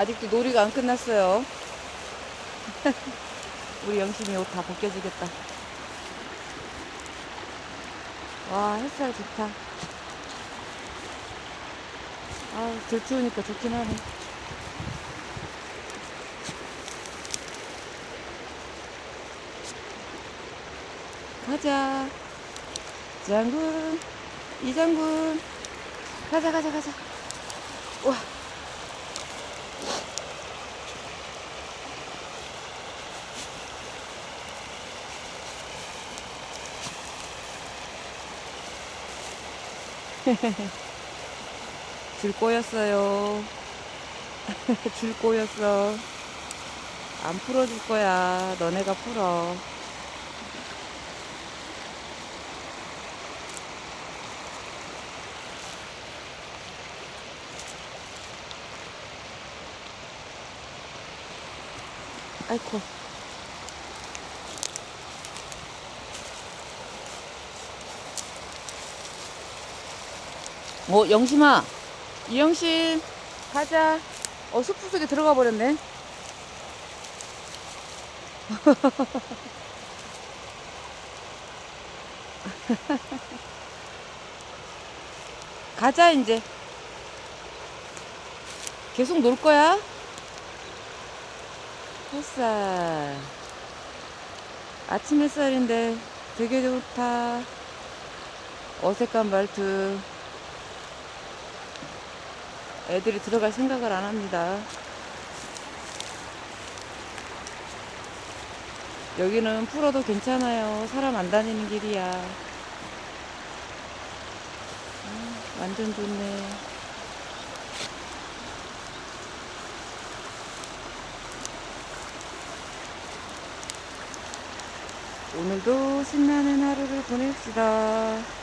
아직도 놀이가 안 끝났어요. 우리 영심이 옷 다 벗겨지겠다. 와, 햇살 좋다. 아, 들 추우니까 좋긴 하네. 가자. 장군, 이장군. 가자, 가자, 가자. 와. 줄 꼬였어요. 줄 꼬였어. 안 풀어줄 거야. 너네가 풀어. 아이코. 어, 영심아. 이영심. 가자. 어, 숲 속에 들어가 버렸네. 가자, 이제. 계속 놀 거야? 햇살. 아침 햇살인데 되게 좋다. 어색한 말투. 애들이 들어갈 생각을 안 합니다. 여기는 풀어도 괜찮아요. 사람 안 다니는 길이야. 음, 완전 좋네. 오늘도 신나는 하루를 보냅시다.